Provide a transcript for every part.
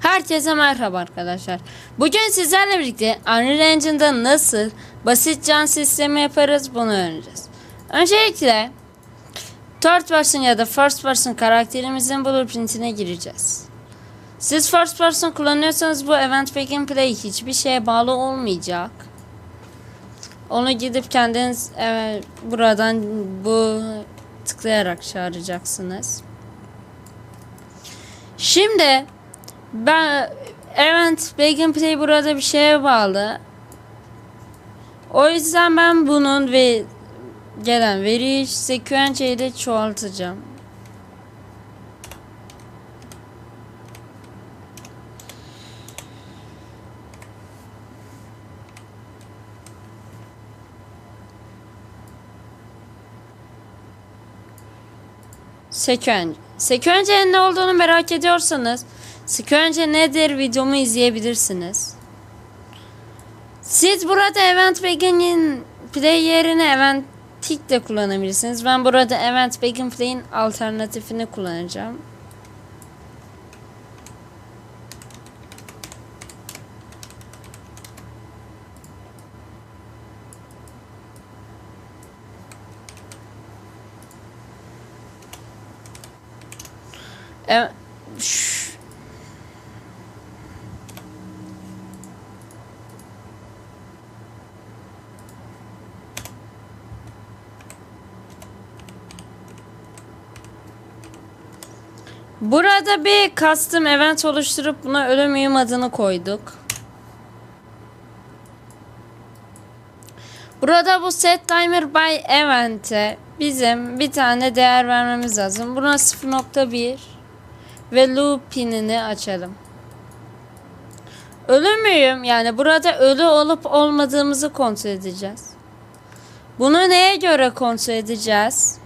Herkese merhaba arkadaşlar. Bugün sizlerle birlikte Unreal Engine'da nasıl basit can sistemi yaparız bunu öğreneceğiz. Öncelikle third person ya da first person karakterimizin blueprintine gireceğiz. Siz first person kullanıyorsanız bu event begin play hiçbir şeye bağlı olmayacak. Onu gidip kendiniz evet, buradan bu tıklayarak çağıracaksınız. Şimdi ben event begin play burada bir şeye bağlı. O yüzden ben bunun ve gelen veriyi sequence ile çoğaltacağım. Sequence. Sequence'nin ne olduğunu merak ediyorsanız Sequence nedir videomu izleyebilirsiniz. Siz burada Event Begin'in Play yerine Event Tick de kullanabilirsiniz. Ben burada Event Begin Play'in alternatifini kullanacağım. E, Burada bir custom event oluşturup buna ölüm uyum adını koyduk. Burada bu set timer by event'e bizim bir tane değer vermemiz lazım. Buna 0.1 ve loop pinini açalım. Ölü müyüm? Yani burada ölü olup olmadığımızı kontrol edeceğiz. Bunu neye göre kontrol edeceğiz?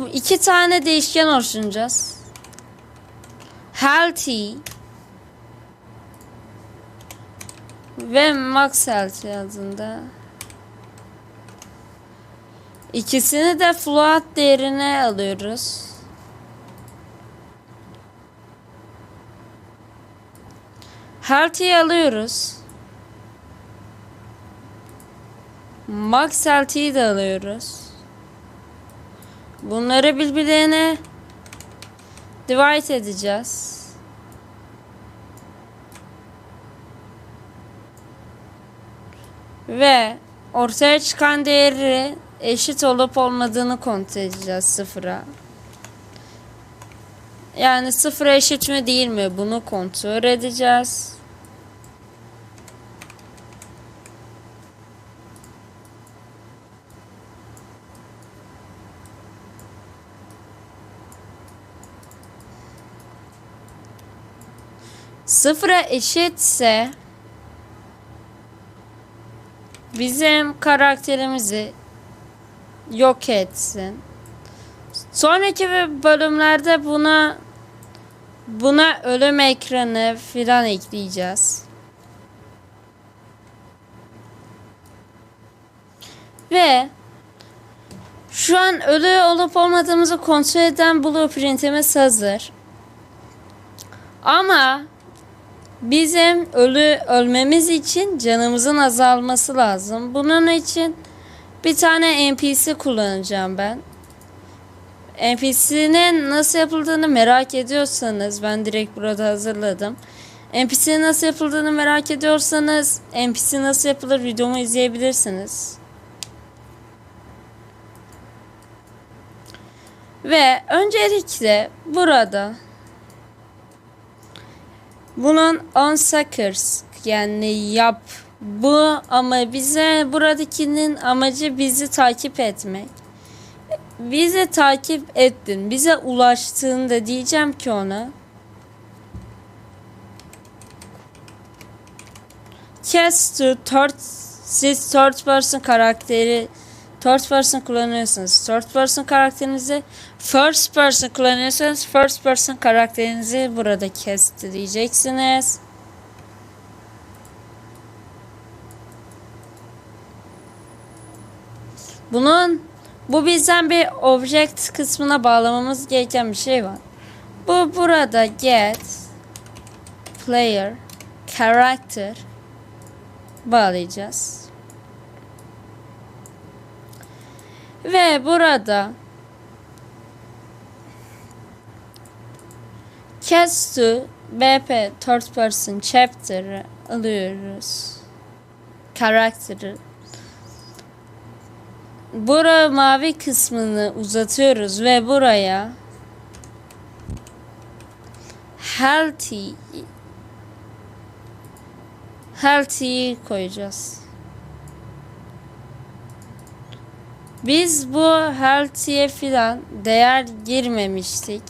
Bu iki tane değişken oluşturacağız. Healthy ve max healthy adında. İkisini de float değerine alıyoruz. Healthy alıyoruz. Max healthy'yi de alıyoruz. Bunları birbirlerine divide edeceğiz. Ve ortaya çıkan değeri eşit olup olmadığını kontrol edeceğiz sıfıra. Yani sıfıra eşit mi değil mi bunu kontrol edeceğiz. Sıfıra eşitse bizim karakterimizi yok etsin. Sonraki bölümlerde buna buna ölüm ekranı filan ekleyeceğiz. Ve şu an ölü olup olmadığımızı kontrol eden blueprintimiz hazır. Ama bizim ölü ölmemiz için canımızın azalması lazım. Bunun için bir tane NPC kullanacağım ben. NPC'nin nasıl yapıldığını merak ediyorsanız ben direkt burada hazırladım. NPC'nin nasıl yapıldığını merak ediyorsanız NPC nasıl yapılır videomu izleyebilirsiniz. Ve öncelikle burada bunun on suckers yani yap bu ama bize buradakinin amacı bizi takip etmek. Bizi takip ettin. Bize ulaştığında diyeceğim ki ona Cast to third siz third person karakteri third person kullanıyorsanız third person karakterinizi first person kullanıyorsanız first person karakterinizi burada cast diyeceksiniz. Bunun bu bizden bir object kısmına bağlamamız gereken bir şey var. Bu burada get player character bağlayacağız. Ve burada Cast to BP third person chapter'ı alıyoruz. Karakteri. Bura mavi kısmını uzatıyoruz ve buraya healthy healthy koyacağız. Biz bu healthy'ye filan değer girmemiştik.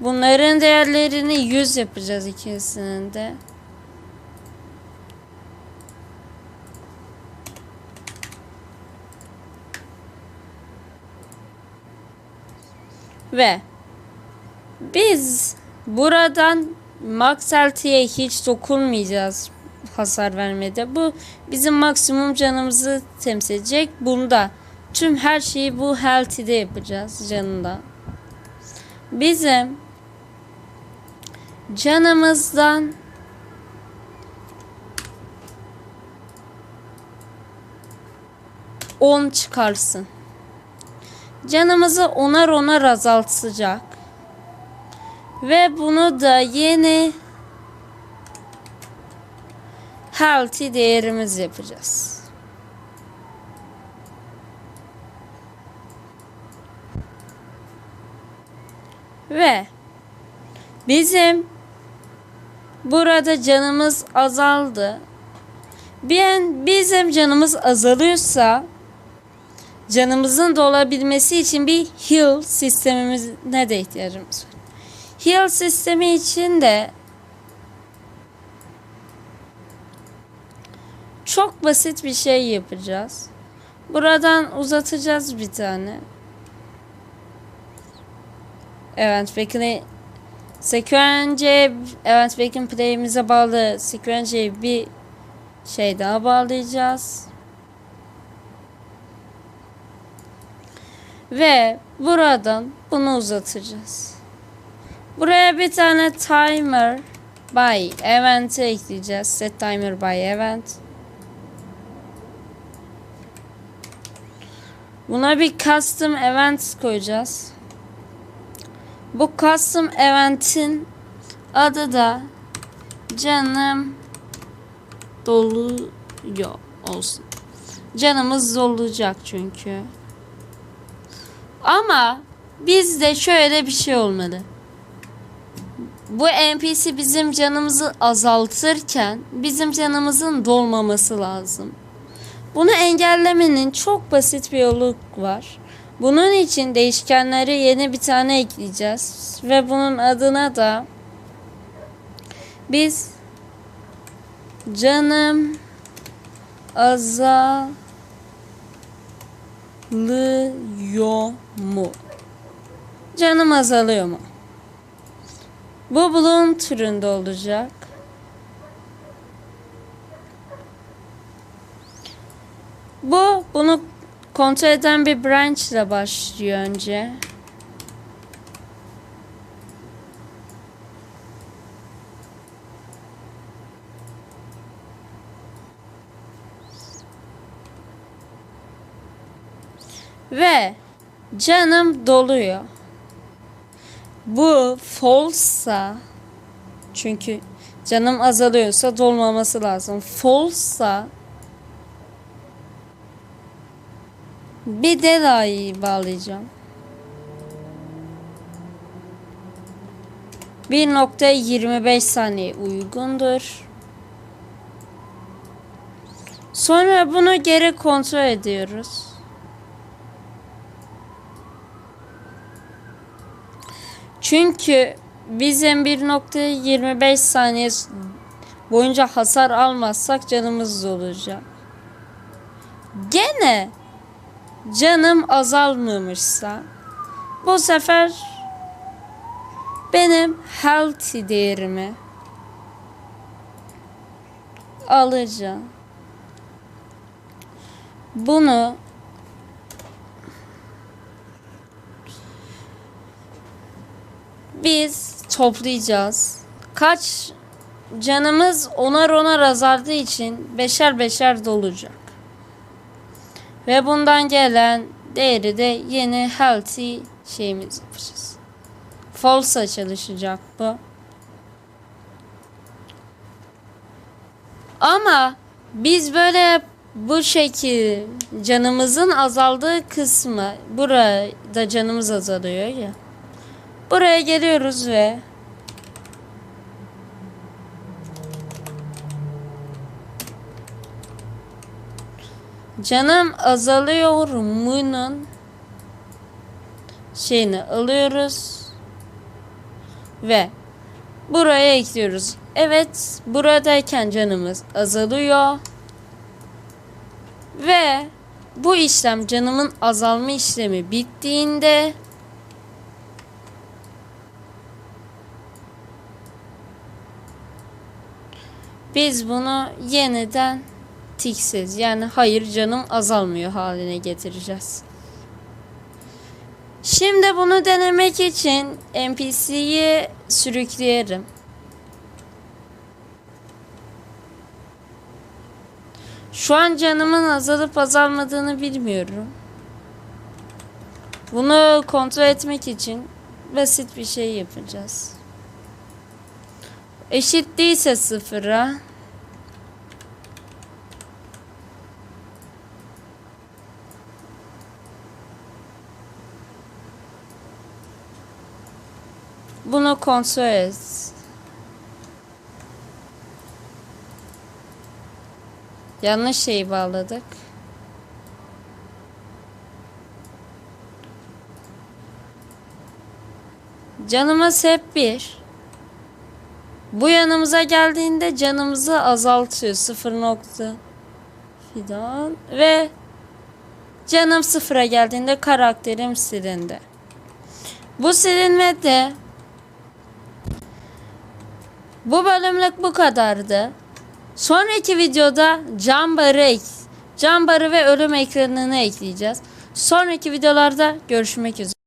Bunların değerlerini 100 yapacağız ikisinin de. Ve biz buradan Max LT'ye hiç dokunmayacağız hasar vermede. Bu bizim maksimum canımızı temsil edecek. Bunda tüm her şeyi bu healthy'de yapacağız canında. Bizim canımızdan on çıkarsın. Canımızı onar onar azaltacak. Ve bunu da yeni healthy değerimiz yapacağız. Ve bizim burada canımız azaldı. Bir bizim canımız azalıyorsa canımızın dolabilmesi için bir heal sistemimize de ihtiyacımız var. Heal sistemi için de çok basit bir şey yapacağız. Buradan uzatacağız bir tane. Evet, bekle Sequence evet Back'in play'imize bağlı Sequence'yi bir şey daha bağlayacağız. Ve buradan bunu uzatacağız. Buraya bir tane timer by event ekleyeceğiz. Set timer by event. Buna bir custom event koyacağız. Bu custom event'in adı da canım doluyor olsun. Canımız dolacak çünkü. Ama bizde şöyle bir şey olmalı. Bu NPC bizim canımızı azaltırken bizim canımızın dolmaması lazım. Bunu engellemenin çok basit bir yolu var. Bunun için değişkenleri yeni bir tane ekleyeceğiz ve bunun adına da biz canım azalıyor mu? Canım azalıyor mu? Bu bloom türünde olacak. Bu bunu kontrol eden bir branch ile başlıyor önce. Ve canım doluyor. Bu false'sa çünkü canım azalıyorsa dolmaması lazım. False'sa bir delayı bağlayacağım. 1.25 saniye uygundur. Sonra bunu geri kontrol ediyoruz. Çünkü bizim 1.25 saniye boyunca hasar almazsak canımız olacak. Gene canım azalmamışsa bu sefer benim healthy değerimi alacağım. Bunu biz toplayacağız. Kaç canımız onar onar azaldığı için beşer beşer dolacak. Ve bundan gelen değeri de yeni healthy şeyimiz yapacağız. False çalışacak bu. Ama biz böyle bu şekil canımızın azaldığı kısmı burada canımız azalıyor ya. Buraya geliyoruz ve canım azalıyor munun şeyini alıyoruz ve buraya ekliyoruz. Evet, buradayken canımız azalıyor. Ve bu işlem canımın azalma işlemi bittiğinde biz bunu yeniden tiksiz yani hayır canım azalmıyor haline getireceğiz. Şimdi bunu denemek için NPC'yi sürükleyelim. Şu an canımın azalıp azalmadığını bilmiyorum. Bunu kontrol etmek için basit bir şey yapacağız. Eşit değilse sıfıra Bunu kontrol et. Yanlış şeyi bağladık. Canımız hep bir. Bu yanımıza geldiğinde canımızı azaltıyor. Sıfır nokta fidan. Ve canım sıfıra geldiğinde karakterim silindi. Bu silinme de bu bölümlük bu kadardı. Sonraki videoda cam barı, cam barı ve ölüm ekranını ekleyeceğiz. Sonraki videolarda görüşmek üzere.